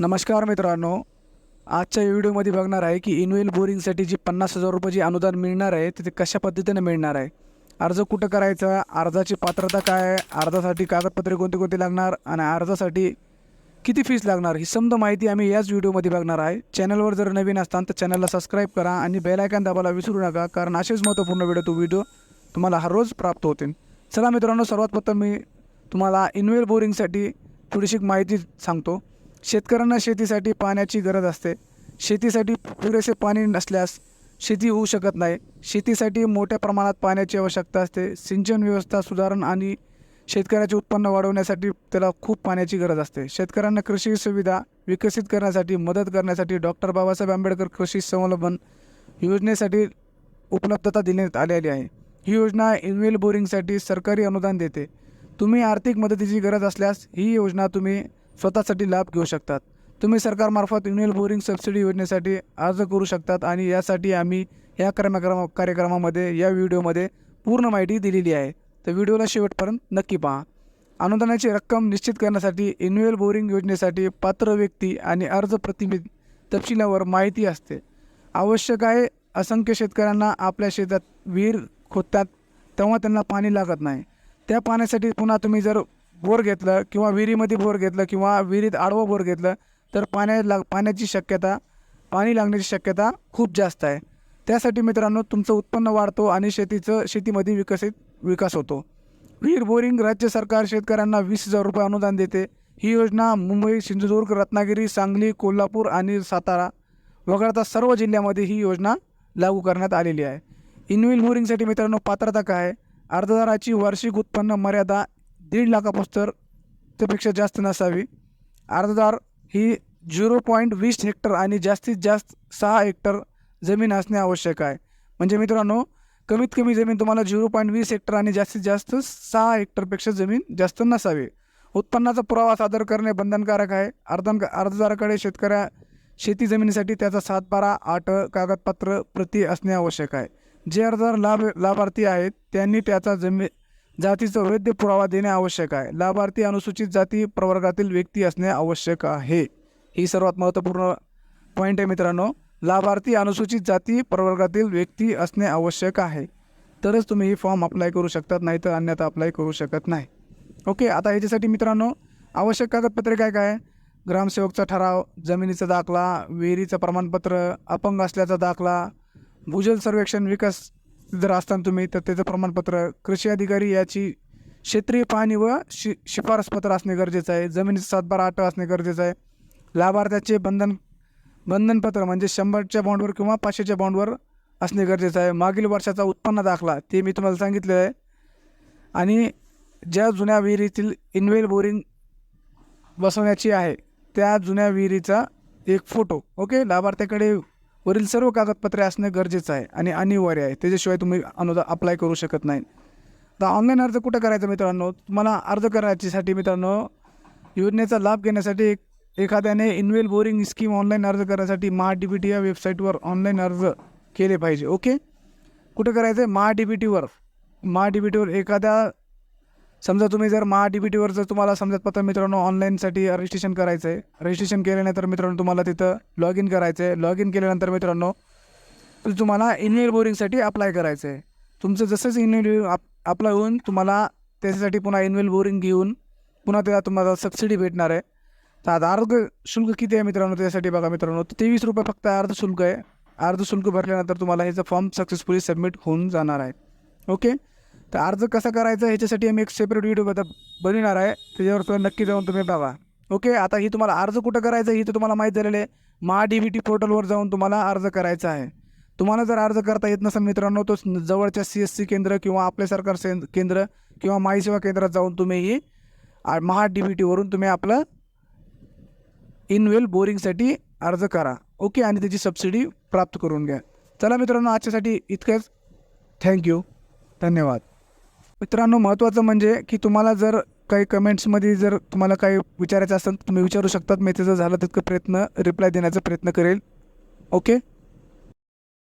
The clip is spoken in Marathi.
नमस्कार मित्रांनो आजच्या व्हिडिओमध्ये बघणार आहे की इनवेल बोरिंगसाठी जी पन्नास हजार रुपये अनुदान मिळणार आहे ते कशा पद्धतीने मिळणार आहे? अर्ज कुठं करायचा? अर्जाची पात्रता काय आहे? अर्जासाठी कागदपत्रे कोणती कोणती लागणार? आणि अर्जासाठी किती फीस लागणार? ही समजा माहिती आम्ही याच व्हिडिओमध्ये बघणार आहे. चॅनलवर जर नवीन असताना तर चॅनलला सबस्क्राईब करा आणि बेलायकन दाबायला विसरू नका कारण असेच महत्त्वपूर्ण व्हिडिओ तो व्हिडिओ तुम्हाला हर रोज प्राप्त होतील. चला मित्रांनो सर्वात प्रथम मी तुम्हाला इनवेल बोरिंगसाठी थोडीशी माहिती सांगतो. शेतकऱ्यांना शेतीसाठी पाण्याची गरज असते. शेतीसाठी पुरेसे पाणी नसल्यास शेती होऊ शकत नाही. शेतीसाठी मोठ्या प्रमाणात पाण्याची आवश्यकता असते. सिंचन व्यवस्था सुधारण आणि शेतकऱ्याचे उत्पन्न वाढवण्यासाठी त्याला खूप पाण्याची गरज असते. शेतकऱ्यांना कृषी सुविधा विकसित करण्यासाठी मदत करण्यासाठी डॉक्टर बाबासाहेब आंबेडकर कृषी स्वावलंबन योजनेसाठी उपलब्धता देण्यात आलेली आहे. ही योजना इनवेल बोरिंगसाठी सरकारी अनुदान देते. तुम्ही आर्थिक मदतीची गरज असल्यास ही योजना तुम्ही स्वतःसाठी लाभ घेऊ शकतात. तुम्ही सरकारमार्फत इनवेल बोरिंग सबसिडी योजनेसाठी अर्ज करू शकतात आणि यासाठी आम्ही या कार्यक्रमा कार्यक्रमामध्ये या व्हिडिओमध्ये पूर्ण माहिती दिलेली आहे. तर व्हिडिओला शेवटपर्यंत नक्की पहा. अनुदानाची रक्कम निश्चित करण्यासाठी इन्युअल बोरिंग योजनेसाठी पात्र व्यक्ती आणि अर्ज प्रतिनिधी तपशिलावर माहिती असते. आवश्यक आहे असंख्य शेतकऱ्यांना आपल्या शेतात विहीर खोदतात तेव्हा त्यांना पाणी लागत नाही. त्या पाण्यासाठी पुन्हा तुम्ही जर बोर घेतलं किंवा विहिरीमध्ये बोर घेतलं किंवा विहिरीत आडवं बोर घेतलं तर पाण्या लाग पाण्याची शक्यता पाणी लागण्याची शक्यता खूप जास्त आहे. त्यासाठी मित्रांनो तुमचं उत्पन्न वाढतो आणि शेतीचं शेतीमध्ये विकसित विकास होतो. विहीर बोरिंग राज्य सरकार शेतकऱ्यांना वीस हजार रुपये अनुदान देते. ही योजना मुंबई सिंधुदुर्ग रत्नागिरी सांगली कोल्हापूर आणि सातारा वगळता सर्व जिल्ह्यामध्ये ही योजना लागू करण्यात आलेली आहे. इनविल बोरिंगसाठी मित्रांनो पात्रता काय अर्जदाराची वार्षिक उत्पन्न मर्यादा दीड लाखापासून त्यापेक्षा जास्त नसावी. अर्जदार ही झिरो पॉईंट वीस हेक्टर आणि जास्तीत जास्त सहा हेक्टर जमीन असणे आवश्यक आहे. म्हणजे मित्रांनो कमीत कमी जमीन तुम्हाला झिरो पॉईंट वीस हेक्टर आणि जास्तीत जास्त सहा हेक्टरपेक्षा जमीन जास्त नसावी. उत्पन्नाचा पुरावा सादर करणे बंधनकारक आहे. अर्धन अर्जदाराकडे शेतकऱ्या शेती जमिनीसाठी त्याचा सातबारा आठ कागदपत्र प्रती असणे आवश्यक आहे. जे अर्जदार लाभ लाभार्थी आहेत त्यांनी त्याचा जमी जातीचा वैध पुरावा देणे आवश्यक आहे. लाभार्थी अनुसूचित जाती प्रवर्गातील व्यक्ती असणे आवश्यक आहे. ही सर्वात महत्त्वपूर्ण पॉईंट आहे मित्रांनो. लाभार्थी अनुसूचित जाती प्रवर्गातील व्यक्ती असणे आवश्यक आहे. तरच तुम्ही ही फॉर्म अप्लाय करू शकतात नाही तर अन्यथा अप्लाय करू शकत नाही. ओके आता ह्याच्यासाठी मित्रांनो आवश्यक कागदपत्रे काय काय? ग्रामसेवकचा ठराव जमिनीचा दाखला विहिरीचं प्रमाणपत्र अपंग असल्याचा दाखला भूजल सर्वेक्षण विकास जर असताना तुम्ही तर त्याचं प्रमाणपत्र कृषी अधिकारी याची क्षेत्रीय पाहणी व शि शिफारसपत्र असणे गरजेचं आहे. जमिनीचा सातबारा आठ असणे गरजेचं आहे. लाभार्थ्याचे बंधन बंधनपत्र म्हणजे शंभरच्या बॉन्डवर किंवा पाचशेच्या बॉन्डवर असणे गरजेचं आहे. मागील वर्षाचा उत्पन्न दाखला ते मी तुम्हाला सांगितलं आहे. आणि ज्या जुन्या विहिरीतील इनवेल बोरिंग बसवण्याची आहे त्या जुन्या विहिरीचा एक फोटो ओके लाभार्थ्याकडे वरील सर्व कागदपत्रे असणे गरजेचं आहे आणि अनिवार्य आहे. त्याच्याशिवाय तुम्ही अनुदान अप्लाय करू शकत नाही. तर ऑनलाईन अर्ज कुठं करायचा मित्रांनो? तुम्हाला अर्ज करायच्यासाठी मित्रांनो योजनेचा लाभ घेण्यासाठी एक एखाद्याने इनवेल बोरिंग स्कीम ऑनलाईन अर्ज करण्यासाठी महा डी बी टी या वेबसाईटवर ऑनलाईन अर्ज केले पाहिजे ओके कुठं करायचं आहे महा डी बी टीवर महा डी बी टीवर एखाद्या समजा तुम्ही जर महा डी बी टीवर जर तुम्हाला समजत पत्र मित्रांनो ऑनलाईनसाठी रजिस्ट्रेशन करायचं आहे रजिस्ट्रेशन केल्यानंतर मित्रांनो तुम्हाला तिथं लॉग इन करायचं आहे लॉग इन केल्यानंतर मित्रांनो तर तुम्हाला इनवेल बोरिंगसाठी अप्लाय करायचं आहे तुमचं जसंच इनवेल आप अप्लाय होऊन तुम्हाला त्याच्यासाठी पुन्हा इनवेल बोरिंग घेऊन पुन्हा त्याला तुम्हाला सबसिडी भेटणार आहे. तर आता अर्ध शुल्क किती आहे मित्रांनो त्यासाठी बघा मित्रांनो. तर तेवीस रुपये फक्त अर्ध शुल्क आहे. अर्ध शुल्क भरल्यानंतर तुम्हाला ह्याचा फॉर्म सक्सेसफुली सबमिट होऊन जाणार आहे. ओके तर अर्ज कसा करायचा ह्याच्यासाठी आम्ही एक सेपरेट व्हिडिओ आता बनविणार आहे. त्याच्यावर तुम्ही नक्की जाऊन तुम्ही बघा. ओके आता ही तुम्हाला अर्ज कुठं करायचं ही तर तुम्हाला माहीत झालेलं आहे. महा डी बी टी पोर्टलवर जाऊन तुम्हाला अर्ज करायचा आहे. तुम्हाला जर अर्ज करता येत नसेल मित्रांनो तो जवळच्या सी एस सी केंद्र किंवा आपले सरकार से केंद्र किंवा माई सेवा केंद्रात जाऊन तुम्ही ही आ- महा डी बी टीवरून तुम्ही आपलं इनवेल बोरिंगसाठी अर्ज करा. ओके आणि त्याची सबसिडी प्राप्त करून घ्या. चला मित्रांनो आजच्यासाठी इतकंच. थँक्यू धन्यवाद. मित्रांनो महत्त्वाचं म्हणजे की तुम्हाला जर काही कमेंट्समध्ये जर तुम्हाला काही विचारायचं असेल तर तुम्ही विचारू शकतात. मी त्याचं झालं तितकं प्रयत्न रिप्लाय देण्याचा प्रयत्न करेल. ओके